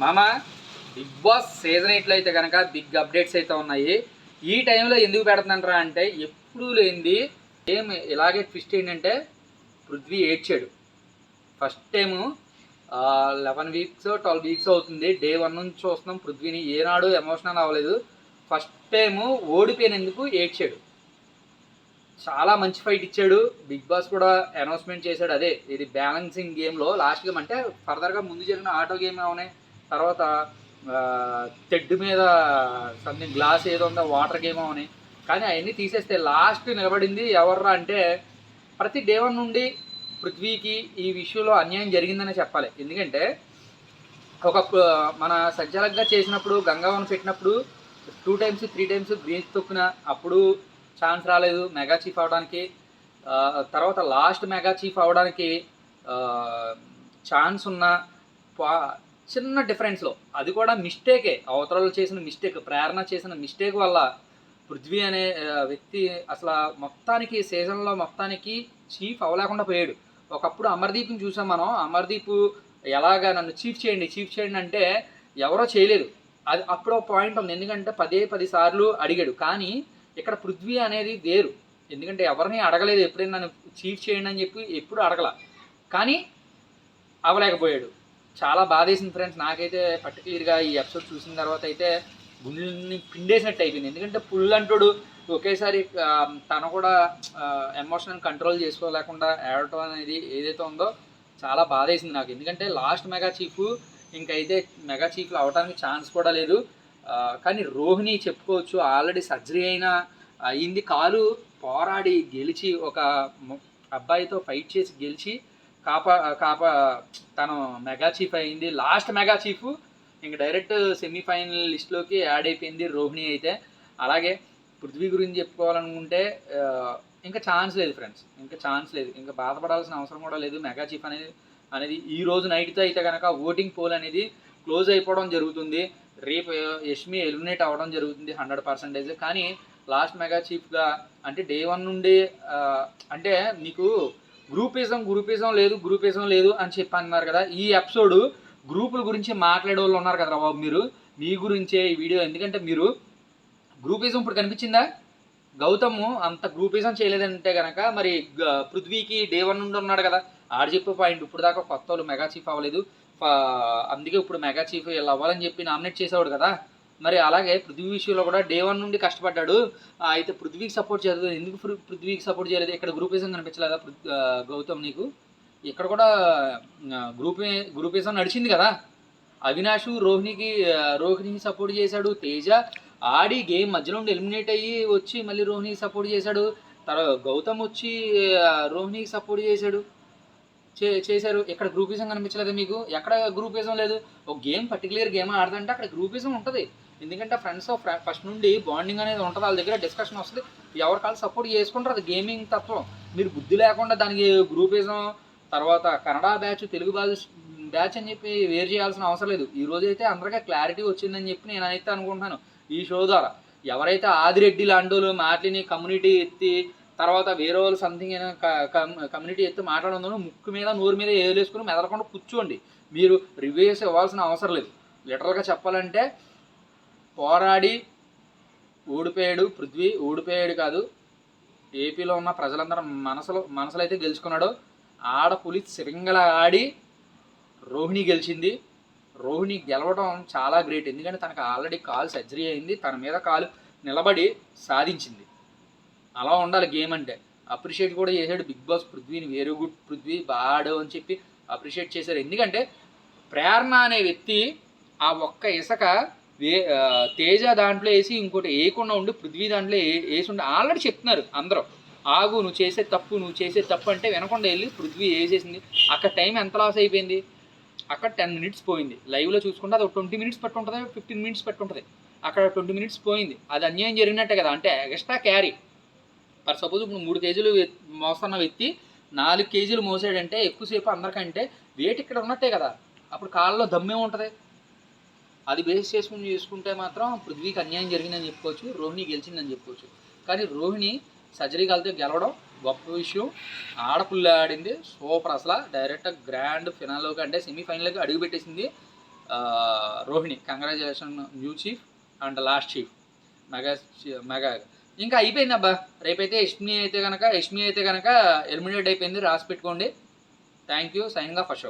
మామ big boss season ఎయిట్లో అయితే కనుక బిగ్ అప్డేట్స్ అయితే ఉన్నాయి. ఈ టైంలో ఎందుకు పెడుతున్నారా అంటే ఎప్పుడు లేనిది ఏం ఇలాగే ట్విస్ట్ ఏంటంటే పృథ్వీ ఏడ్చాడు. First time eleven weeks twelve weeks అవుతుంది. డే వన్ నుంచి చూస్తున్నాం పృథ్వీని. ఏనాడు ఎమోషనల్ అవ్వలేదు. ఫస్ట్ టైము ఓడిపోయినందుకు ఏడ్చాడు. చాలా మంచి ఫైట్ ఇచ్చాడు. బిగ్ బాస్ కూడా అనౌన్స్మెంట్ చేశాడు అదే. ఇది బ్యాలెన్సింగ్ గేమ్లో లాస్ట్ గేమ్ అంటే ఫర్దర్గా ముందు జరిగిన ఆటో గేమ్ అవునే తర్వాత తెడ్డు మీద సంథింగ్ గ్లాస్ ఏదో ఉందో వాటర్ గేమో అని. కానీ అవన్నీ తీసేస్తే లాస్ట్ నిలబడింది ఎవర్రా అంటే ప్రతి డే నుండి పృథ్వీకి ఈ విషయంలో అన్యాయం జరిగిందనే చెప్పాలి. ఎందుకంటే ఒక మన సంచాలకుగా చేసినప్పుడు గంగావన్ పెట్టినప్పుడు టూ టైమ్స్ త్రీ టైమ్స్ బీచ్ తొక్కిన అప్పుడు ఛాన్స్ రాలేదు మెగా చీఫ్ అవడానికి. తర్వాత లాస్ట్ మెగా చీఫ్ అవడానికి ఛాన్స్ ఉన్న పా- చిన్న డిఫరెన్స్లో. అది కూడా మిస్టేకే. అవతరాలు చేసిన మిస్టేక్ ప్రేరణ చేసిన మిస్టేక్ వల్ల పృథ్వీ అనే వ్యక్తి అసలు మొత్తానికి సీజన్లో మొత్తానికి చీఫ్ అవ్వలేకుండా పోయాడు. ఒకప్పుడు అమర్దీప్ని చూసాం మనం. అమర్దీప్ ఎలాగా నన్ను చీఫ్ చేయండి చీఫ్ చేయండి అంటే ఎవరో చేయలేదు. అది అప్పుడు పాయింట్ ఉంది. ఎందుకంటే పదే పది సార్లు అడిగాడు. కానీ ఇక్కడ పృథ్వీ అనేది వేరు. ఎందుకంటే ఎవరిని అడగలేదు. ఎప్పుడైనా నన్ను చీఫ్ చేయండి అని చెప్పి ఎప్పుడు అడగల. కానీ అవ్వలేకపోయాడు. చాలా బాధేసింది ఫ్రెండ్స్ నాకైతే పర్టికులర్గా ఈ ఎపిసోడ్ చూసిన తర్వాత అయితే గుండెని పిండేసినట్టు అయిపోయింది. ఎందుకంటే పుల్ అంటాడు ఒకేసారి తను కూడా ఎమోషన్ కంట్రోల్ చేసుకోలేకుండా ఏడటం అనేది ఏదైతే ఉందో చాలా బాధేసింది నాకు. ఎందుకంటే లాస్ట్ మెగా చీఫ్ ఇంకైతే మెగా చీఫ్లు అవడానికి ఛాన్స్ కూడా లేదు. కానీ రోహిణి చెప్పుకోవచ్చు ఆల్రెడీ సర్జరీ అయినా అయింది కాలు పోరాడి గెలిచి ఒక అబ్బాయితో ఫైట్ చేసి గెలిచి కాపా కాపా తను మెగా చీఫ్ అయింది. Last mega chief. ఇంక డైరెక్ట్ సెమీఫైనల్ లిస్ట్లోకి యాడ్ అయిపోయింది రోహిణి అయితే. అలాగే పృథ్వీ గురించి చెప్పుకోవాలనుకుంటే ఇంకా ఛాన్స్ లేదు ఫ్రెండ్స్ ఇంకా ఛాన్స్ లేదు. ఇంకా బాధపడాల్సిన అవసరం కూడా లేదు. మెగా చీఫ్ అనేది అనేది ఈ రోజు నైట్తో అయితే కనుక ఓటింగ్ పోల్ అనేది క్లోజ్ అయిపోవడం జరుగుతుంది. రేపు యష్మి ఎలిమినేట్ అవ్వడం జరుగుతుంది హండ్రెడ్ పర్సెంటేజ్. కానీ లాస్ట్ మెగా చీఫ్గా అంటే డే వన్ నుండి అంటే మీకు గ్రూపిజం గ్రూపిజం లేదు గ్రూపిజం లేదు అని చెప్పి అన్నారు కదా. ఈ ఎపిసోడ్ గ్రూపుల గురించి మాట్లాడే వాళ్ళు ఉన్నారు కదా బాబు మీరు. మీ గురించే ఈ వీడియో. ఎందుకంటే మీరు గ్రూపిజం ఇప్పుడు కనిపించిందా? గౌతమ్ అంత గ్రూపిజం చేయలేదంటే కనుక మరి గ- పృథ్వీకి డేవన్ నుండి ఉన్నాడు కదా. ఆడు చెప్పే పాయింట్ ఇప్పుడు దాకా కొత్త వాళ్ళు మెగా చీఫ్ అవ్వలేదు. అందుకే ఇప్పుడు మెగా చీఫ్ వీళ్ళు అవ్వాలని చెప్పి నామినేట్ చేసేవాడు కదా. మరి అలాగే పృథ్వీ విషయంలో కూడా డే వన్ నుండి కష్టపడ్డాడు. అయితే పృథ్వీకి సపోర్ట్ చేయలేదు. ఎందుకు పృథ్వీకి సపోర్ట్ చేయలేదు? ఇక్కడ గ్రూపిజం కనిపించలేదా గౌతమ్ నీకు? ఇక్కడ కూడా గ్రూపే గ్రూపిజం నడిచింది కదా. అవినాష్ రోహిణికి రోహిణికి సపోర్ట్ చేశాడు. తేజ ఆడి గేమ్ మధ్యలో ఉండి ఎలిమినేట్ అయ్యి వచ్చి మళ్ళీ రోహిణికి సపోర్ట్ చేశాడు. తర్వాత గౌతమ్ వచ్చి రోహిణికి సపోర్ట్ చేశాడు. చే చేశారు. ఎక్కడ గ్రూపిజం కనిపించలేదు మీకు? ఎక్కడ గ్రూపిజం లేదు? ఒక గేమ్ పర్టికులర్ గేమ్ ఆడదంటే అక్కడ గ్రూపిజం ఉంటుంది. ఎందుకంటే ఫ్రెండ్స్ ఫస్ట్ నుండి బాండింగ్ అనేది ఉంటుంది. వాళ్ళ దగ్గర డిస్కషన్ వస్తుంది. ఎవరి కాళ్ళు సపోర్ట్ చేసుకుంటారు అది గేమింగ్ తత్వం. మీరు బుద్ధి లేకుండా దానికి గ్రూపిజం తర్వాత Kannada batch Telugu batch batch అని చెప్పి వేరు చేయాల్సిన అవసరం లేదు. ఈ రోజు అయితే అందరికీ క్లారిటీ వచ్చిందని చెప్పి నేను అయితే అనుకుంటున్నాను. ఈ షో ద్వారా ఎవరైతే ఆదిరెడ్డి లాండోళ్ళు మాటలిని కమ్యూనిటీ ఎత్తి తర్వాత వేరే వాళ్ళు సంథింగ్ కమ్యూనిటీ ఎత్తు మాట్లాడుతుందో ముక్కు మీద నోరు మీద ఏలేసుకుని మెదలకుండా కూర్చోండి. మీరు రివ్యూస్ ఇవ్వాల్సిన అవసరం లేదు. లిటరల్గా చెప్పాలంటే పోరాడి ఓడిపోయాడు పృథ్వీ ఓడిపోయాడు కాదు. ఏపీలో ఉన్న ప్రజలందరూ మనసులో మనసులో అయితే గెలుచుకున్నాడు. ఆడ పులి సిరింగల ఆడి రోహిణి గెలిచింది. రోహిణి గెలవడం చాలా గ్రేట్ ఎందుకంటే తనకు ఆల్రెడీ కాలు సర్జరీ అయింది. తన మీద కాలు నిలబడి సాధించింది. అలా ఉండాలి గేమ్ అంటే. అప్రిషియేట్ కూడా చేశాడు బిగ్ బాస్ పృథ్వీని వెరీ గుడ్ పృథ్వీ బాడు అని చెప్పి అప్రిషియేట్ చేశారు. ఎందుకంటే ప్రేరణ అనే వ్యక్తి ఆ ఒక్క ఇసుక వే తేజ దాంట్లో వేసి ఇంకోటి వేయకుండా ఉండి పృథ్వీ దాంట్లో ఏ- వేసి ఉండి ఆల్రెడీ చెప్తున్నారు అందరూ. ఆగు నువ్వు చేసే తప్పు నువ్వు చేసే తప్పు అంటే వినకుండా వెళ్ళి పృథ్వీ వేసేసింది. అక్కడ టైం ఎంత లాస్ అయిపోయింది? అక్కడ టెన్ మినిట్స్ పోయింది. లైవ్లో చూసుకుంటే అది ట్వంటీ మినిట్స్ పట్టు ఉంటుంది ఫిఫ్టీన్ మినిట్స్ పట్టుంటుంది. అక్కడ ట్వంటీ మినిట్స్ పోయింది. అది అన్యాయం జరిగినట్టే కదా. అంటే ఎక్స్ట్రా క్యారీ. పర్ సపోజ్ ఇప్పుడు మూడు కేజీలు మోస్తున్న వ్యక్తి నాలుగు కేజీలు మోసాడంటే ఎక్కువసేపు అందరికంటే వెయిట్ ఇక్కడ ఉన్నట్టే కదా. అప్పుడు కాళ్ళలో దమ్మే ఉంటుంది. అది బేస్ చేసుకుని చేసుకుంటే మాత్రం పృథ్వీకి అన్యాయం జరిగిందని చెప్పుకోవచ్చు రోహిణి గెలిచిందని చెప్పుకోవచ్చు. కానీ రోహిణి సర్జరీ కలితే గెలవడం గొప్ప విషయం. ఆడపుల్ల ఆడింది సూపర్ అసలు. డైరెక్ట్ గ్రాండ్ ఫినాల్లోకి అంటే సెమీఫైనల్కి అడుగు పెట్టేసింది Rohini. Congratulation new chief and last chief mega mega ఇంకా అయిపోయింది అబ్బా రేపైతే యష్మి అయితే కనుక యష్మి అయితే కనుక ఎలిమినేట్ అయిపోయింది. రాసి పెట్టుకోండి. Thank you సైన్గా first